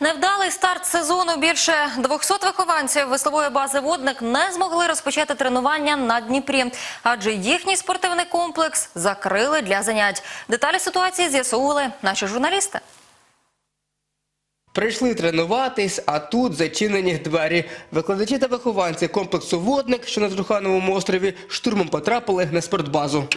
Невдалий старт сезону. Більше 200 вихованців веслової бази «Водник» не змогли розпочати тренування на Дніпрі, адже їхній спортивний комплекс закрили для занять. Деталі ситуації з'ясовували наші журналісти. Прийшли тренуватись, а тут зачинені двері. Викладачі та вихованці комплексу «Водник», що на Зрухановому острові, штурмом потрапили на спортбазу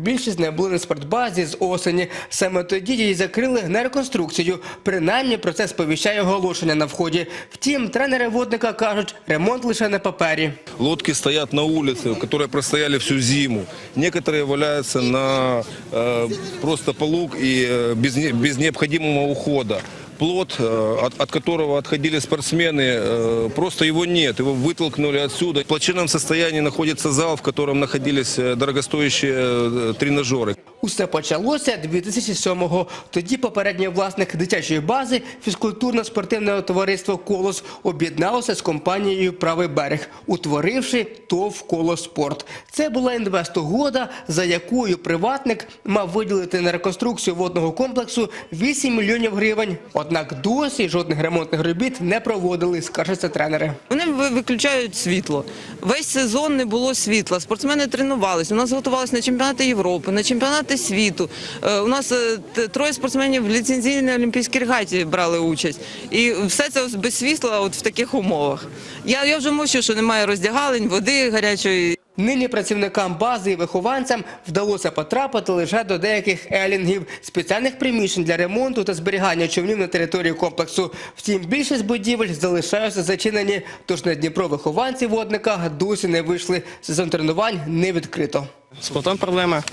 Більшість не були на спортбазі з осені. Саме тоді її закрили на реконструкцію. Принаймні про це сповіщає оголошення на вході. Втім, тренери водника кажуть, ремонт лише на папері. Лодки стоят на улице, которые простояли всю зиму. Некоторые валяются на э, просто полу и э, без, не- без необходимого ухода. Плот, э, от, от которого отходили спортсмены, э, просто его нет, его вытолкнули отсюда. В плачевном состоянии находится зал, в котором находились э, дорогостоящие э, тренажеры. Усе почалося 2007-го. Тоді попередній власник дитячої бази фізкультурно-спортивне товариство «Колос» об'єдналося з компанією «Правий берег», утворивши ТОВ «Колоспорт». Це була інвестугода, за якою приватник мав виділити на реконструкцію водного комплексу 8 мільйонів гривень. Однак досі жодних ремонтних робіт не проводили, скаржаться тренери. Вони виключають світло. Весь сезон не було світла. Спортсмени тренувалися. У нас готувалися на чемпіонати Європи, на чемпіонати світу. Е, У нас е, троє спортсменів в ліцензійній олімпійській регаті брали участь. І все це без світла, от в таких умовах. Я, я вже мовчу, що немає роздягалень, води гарячої. Нині працівникам бази і вихованцям вдалося потрапити лише до деяких елінгів, спеціальних приміщень для ремонту та зберігання човнів на території комплексу. Втім, більшість будівель залишаються зачинені, тож на Дніпро вихованці водника досі не вийшли. Сезон тренувань не відкрито. З плотом проблема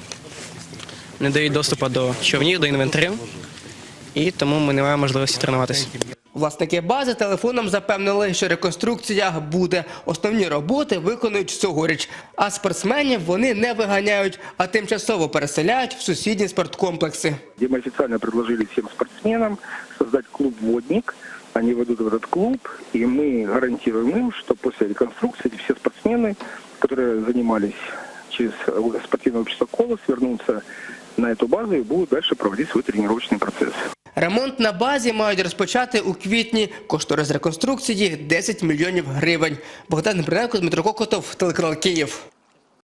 Не дають доступу до човнів, до інвентарів. І тому ми не маємо можливості тренуватися. Власники бази телефоном запевнили, що реконструкція буде. Основні роботи виконують цьогоріч, а спортсменів вони не виганяють, а тимчасово переселяють в сусідні спорткомплекси. где мы официально предложили всем спортсменам создать клуб «Водник». Они войдут в этот клуб, и мы гарантируем им, что после реконструкции все спортсмены, которые занимались через э, спортивное общество «Колос», вернутся на эту базу и будут дальше проводить свой тренировочный процесс. Ремонт на базі мають розпочати у квітні. Кошторис реконструкції 10 мільйонів гривень. Богдан Бриненко, Дмитро Кокотов, телеканал Київ.